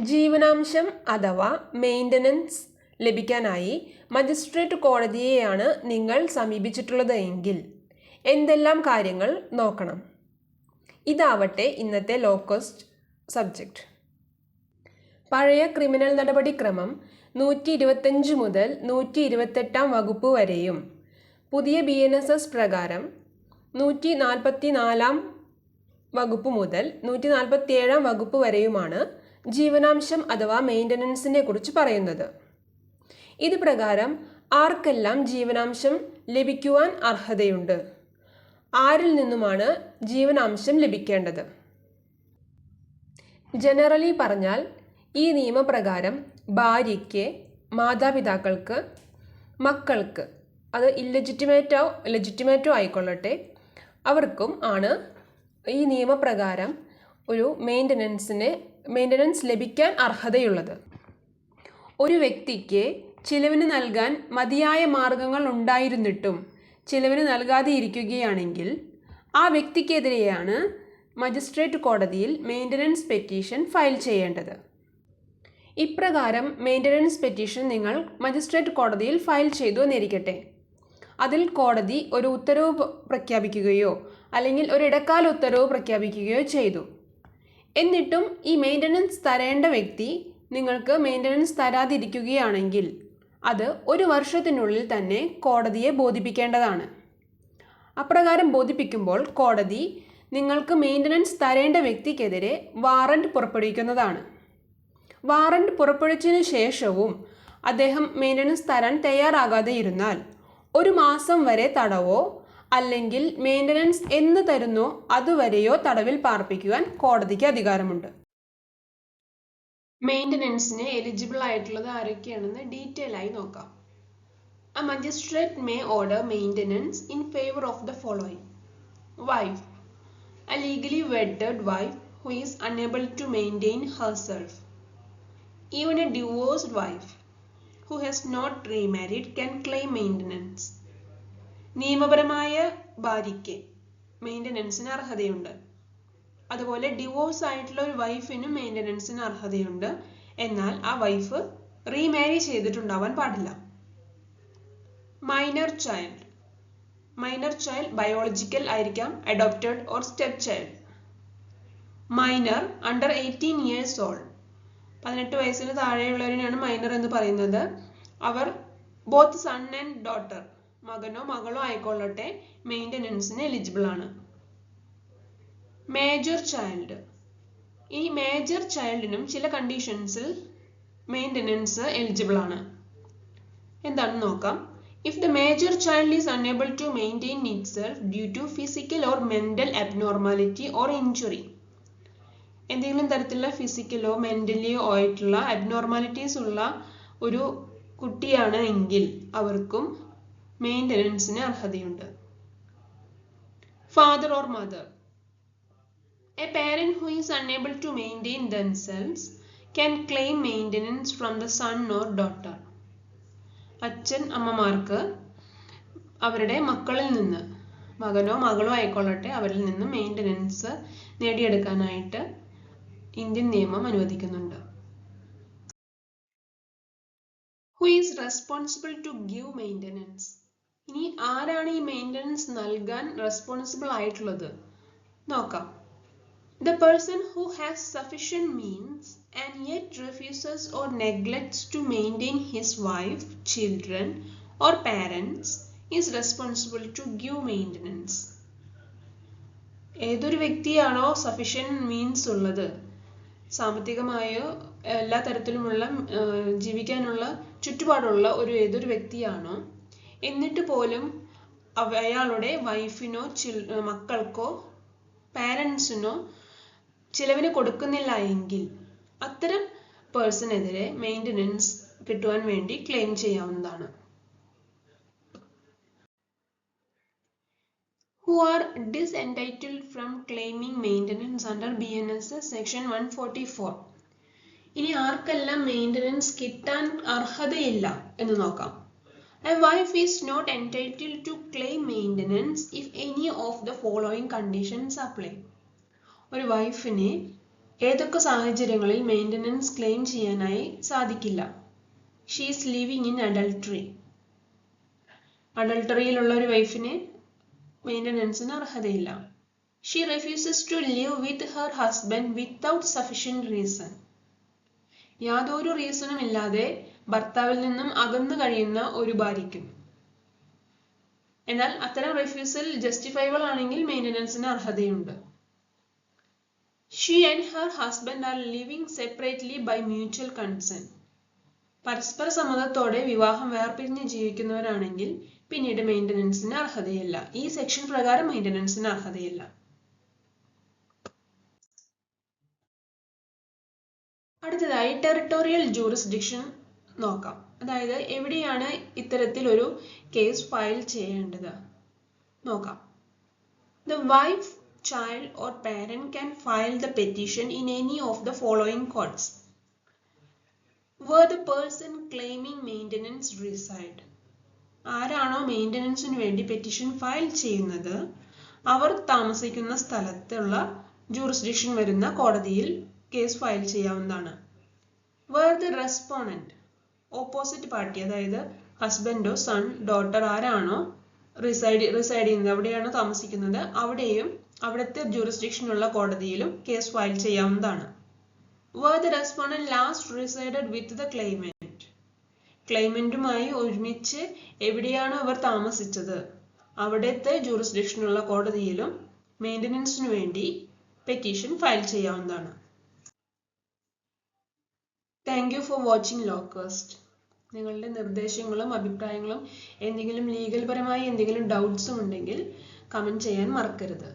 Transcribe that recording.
ജീവനാംശം അഥവാ മെയിന്റനൻസ് ലഭിക്കാനായി മജിസ്ട്രേറ്റ് കോടതിയെയാണ് നിങ്ങൾ സമീപിച്ചിട്ടുള്ളത് എങ്കിൽ എന്തെല്ലാം കാര്യങ്ങൾ നോക്കണം? ഇതാവട്ടെ ഇന്നത്തെ ലോക്കസ്റ്റ് സബ്ജക്റ്റ് പഴയ ക്രിമിനൽ നടപടിക്രമം നൂറ്റി ഇരുപത്തഞ്ച് മുതൽ നൂറ്റി ഇരുപത്തെട്ടാം വകുപ്പ് വരെയും പുതിയ ബി എൻ എസ് എസ് പ്രകാരം നൂറ്റി നാൽപ്പത്തി നാലാം വകുപ്പ് മുതൽ നൂറ്റി നാൽപ്പത്തി ഏഴാം വകുപ്പ് വരെയുമാണ് ജീവനാംശം അഥവാ മെയിന്റനൻസിനെ കുറിച്ച് പറയുന്നത്. ഇത് പ്രകാരം ആർക്കെല്ലാം ജീവനാംശം ലഭിക്കുവാൻ അർഹതയുണ്ട്? ആരിൽ നിന്നുമാണ് ജീവനാംശം ലഭിക്കേണ്ടത്? ജനറലി പറഞ്ഞാൽ ഈ നിയമപ്രകാരം ഭാര്യയ്ക്ക് മാതാപിതാക്കൾക്ക് മക്കൾക്ക് അത് ഇല്ലെജിറ്റിമേറ്റോ ലെജിറ്റിമേറ്റോ ആയിക്കൊള്ളട്ടെ അവർക്കും ആണ് ഈ നിയമപ്രകാരം ഒരു മെയിന്റനൻസിന് മെയിന്റനൻസ് ലഭിക്കാൻ അർഹതയുള്ളത്. ഒരു വ്യക്തിക്ക് ചിലവിന് നൽകാൻ മതിയായ മാർഗങ്ങൾ ഉണ്ടായിരുന്നിട്ടും ചിലവിന് നൽകാതെ ഇരിക്കുകയാണെങ്കിൽ ആ വ്യക്തിക്കെതിരെയാണ് മജിസ്ട്രേറ്റ് കോടതിയിൽ മെയിന്റനൻസ് പെറ്റീഷൻ ഫയൽ ചെയ്യേണ്ടത്. ഇപ്രകാരം മെയിന്റനൻസ് പെറ്റീഷൻ നിങ്ങൾ മജിസ്ട്രേറ്റ് കോടതിയിൽ ഫയൽ ചെയ്തു എന്നിരിക്കട്ടെ. അതിൽ കോടതി ഒരു ഉത്തരവ് പ്രഖ്യാപിക്കുകയോ അല്ലെങ്കിൽ ഒരു ഇടക്കാല ഉത്തരവ് പ്രഖ്യാപിക്കുകയോ ചെയ്തു. എന്നിട്ടും ഈ മെയിന്റനൻസ് തരേണ്ട വ്യക്തി നിങ്ങൾക്ക് മെയിന്റനൻസ് തരാതിരിക്കുകയാണെങ്കിൽ അത് ഒരു വർഷത്തിനുള്ളിൽ തന്നെ കോടതിയെ ബോധിപ്പിക്കേണ്ടതാണ്. അപ്രകാരം ബോധിപ്പിക്കുമ്പോൾ കോടതി നിങ്ങൾക്ക് മെയിന്റനൻസ് തരേണ്ട വ്യക്തിക്കെതിരെ വാറണ്ട് പുറപ്പെടുവിക്കുന്നതാണ്. വാറണ്ട് പുറപ്പെടുവിച്ചതിന് ശേഷവും അദ്ദേഹം മെയിന്റനൻസ് തരാൻ തയ്യാറാകാതെ ഇരുന്നാൽ ഒരു മാസം വരെ തടവോ അല്ലെങ്കിൽ മെയിന്റനൻസ് എന്ന് തരുന്നോ അതുവരെയോ തടവിൽ പാർപ്പിക്കുവാൻ കോടതിക്ക് അധികാരമുണ്ട് മെയിന്റനൻസിന് എലിജിബിൾ ആയിട്ടുള്ളത് ആരൊക്കെയാണെന്ന് ഡീറ്റെയിൽ ആയി നോക്കാം A magistrate may order maintenance in favor of the following wife, a legally wedded wife who is unable to maintain herself. Even a divorced wife who has not remarried can claim maintenance. നിയമപരമായ ഭാര്യയ്ക്ക് മെയിന്റനൻസിന് അർഹതയുണ്ട്. അതുപോലെ divorce ആയിട്ടുള്ള ഒരു വൈഫിനും മെയിന്റനൻസിന് അർഹതയുണ്ട്. എന്നാൽ ആ wife remarry ചെയ്തിട്ടുണ്ടാവാൻ പാടില്ല. Minor child minor child biological ആയിരിക്കാം adopted or step child minor under eighteen years old പതിനെട്ട് വയസ്സിന് താഴെയുള്ളവരെയാണ് മൈനർ എന്ന് പറയുന്നത്. അവർ ബോത്ത് സൺ ആൻഡ് ഡോട്ടർ മകനോ മകളോ ആയിക്കൊള്ളട്ടെ മെയിന്റനൻസിന് എലിജിബിൾ ആണ്. മേജർ ചൈൽഡ് ഈ മേജർ ചൈൽഡിനും ചില കണ്ടീഷൻസിൽ മെയിന്റനൻസ് എലിജിബിൾ ആണ്. എന്താണ് നോക്കാം. If the major child is unable to maintain itself due to physical or mental abnormality or injury എന്തെങ്കിലും തരത്തിലുള്ള ഫിസിക്കലോ മെന്റലിയോ ആയിട്ടുള്ള അബ്നോർമാലിറ്റീസ് ഉള്ള ഒരു കുട്ടിയാണ് എങ്കിൽ അവർക്കും മെയിന്റനൻസിന് അർഹതയുണ്ട്. Father or mother a parent who is unable to maintain themselves can claim maintenance from the son or daughter. അച്ഛൻ അമ്മമാർക്ക് അവരുടെ മക്കളിൽ നിന്ന് മകനോ മകളോ ആയിക്കൊള്ളട്ടെ അവരിൽ നിന്ന് മെയിന്റനൻസ് നേടിയെടുക്കാനായിട്ട് ഇന്ത്യൻ നിയമം അനുവദിക്കുന്നുണ്ട്. Who is responsible to give maintenance ഇനി ആരാണ് ഈ മെയിന്റനൻസ് നൽകാൻ റെസ്പോൺസിബിൾ ആയിട്ടുള്ളത്? നോക്കാം. The person who has sufficient means and yet refuses or neglects to maintain his wife children or parents is responsible to give maintenance ഏതൊരു വ്യക്തിയാണോ sufficient means ഉള്ളത്? സാമ്പത്തികമായോ എല്ലാ തരത്തിലുമുള്ള ജീവിക്കാനുള്ള ചുറ്റുപാടുള്ള ഒരു ഏതൊരു വ്യക്തിയാണോ എന്നിട്ട് പോലും അയാളുടെ വൈഫിനോ മക്കൾക്കോ പാരൻസിനോ ചിലവിന് കൊടുക്കുന്നില്ല എങ്കിൽ അത്തരം പേഴ്സണെതിരെ മെയിന്റനൻസ് കിട്ടുവാൻ വേണ്ടി ക്ലെയിം ചെയ്യാവുന്നതാണ്. Who are disentitled from claiming maintenance under one section 144 ഇനി ആർക്കെല്ലാം മെയിന്റനൻസ് കിട്ടാൻ അർഹതയില്ല എന്ന് നോക്കാം. A wife is not entitled to claim maintenance if any of the following conditions apply. ഒരു വൈഫിന് ഏതൊക്കെ സാഹചര്യങ്ങളിൽ മെയിന്റനൻസ് ക്ലെയിം ചെയ്യാനായി സാധിക്കില്ല? ഷീസ് ലിവിങ് ഇൻ അഡൾട്ടറി അഡൾട്ടറിയിലുള്ള ഒരു വൈഫിന് മെയിന്റനൻസിന് അർഹതയില്ല. She refuses to live with her husband without sufficient reason യാതൊരു റീസണും ഇല്ലാതെ ഭർത്താവിൽ നിന്നും അകന്നു കഴിയുന്ന ഒരു ഭാര്യയ്ക്കും. എന്നാൽ അത്തരം റെഫ്യൂസൽ ജസ്റ്റിഫൈബിൾ ആണെങ്കിൽ മെയിന്റനൻസിന് അർഹതയുണ്ട്. She and her husband are living separately by mutual concern പരസ്പര സമ്മതത്തോടെ വിവാഹം വേർപിരിഞ്ഞ് ജീവിക്കുന്നവരാണെങ്കിൽ പിന്നീട് മെയിന്റനൻസിന് അർഹതയില്ല. ഈ സെക്ഷൻ പ്രകാരം മെയിന്റനൻസിന് അർഹതയില്ല. അടുത്തതായി ടെറിട്ടോറിയൽ ജൂറിസ്ഡിക്ഷൻ നോക്കാം. അതായത് എവിടെയാണ് ഇത്തരത്തിൽ ഒരു കേസ് ഫയൽ ചെയ്യേണ്ടത്? നോക്കാം. The wife child or parent can file the petition in any of the following courts. Where the person claiming maintenance reside? ആരാണോ മെയിന്റനൻസിന് വേണ്ടി പെറ്റീഷൻ ഫയൽ ചെയ്യുന്നത്? അവർ താമസിക്കുന്ന സ്ഥലത്തുള്ള ജൂറിസ്ഡിക്ഷൻ വരുന്ന കോടതിയിൽ കേസ് ഫയൽ ചെയ്യാവുന്നതാണ്. Where the respondent opposite party അതായത് ഹസ്ബൻഡോ സൺ ഡോട്ടർ ആരാണോ റിസൈഡ് റിസൈഡ് ചെയ്യുന്നത് എവിടെയാണോ താമസിക്കുന്നത് അവിടെയും അവിടുത്തെ ജൂറിസ്ഡിക്ഷനുള്ള കോടതിയിലും കേസ് ഫയൽ ചെയ്യാവുന്നതാണ്. Where the respondent last resided with the claimant ക്ലെയിമന്റുമായി ഒരുമിച്ച് എവിടെയാണോ അവർ താമസിച്ചത് അവിടുത്തെ ജൂറിസ്ഡിക്ഷനുള്ള കോടതിയിലും മെയിന്റനൻസിനു വേണ്ടി പെറ്റീഷൻ ഫയൽ ചെയ്യാവുന്നതാണ്. Thank you for watching locust നിങ്ങളുടെ നിർദ്ദേശങ്ങളും അഭിപ്രായങ്ങളും എന്തെങ്കിലും ലീഗൽ പരമായി എന്തെങ്കിലും ഡൗട്ട്സും ഉണ്ടെങ്കിൽ കമന്റ് ചെയ്യാൻ മറക്കരുത്.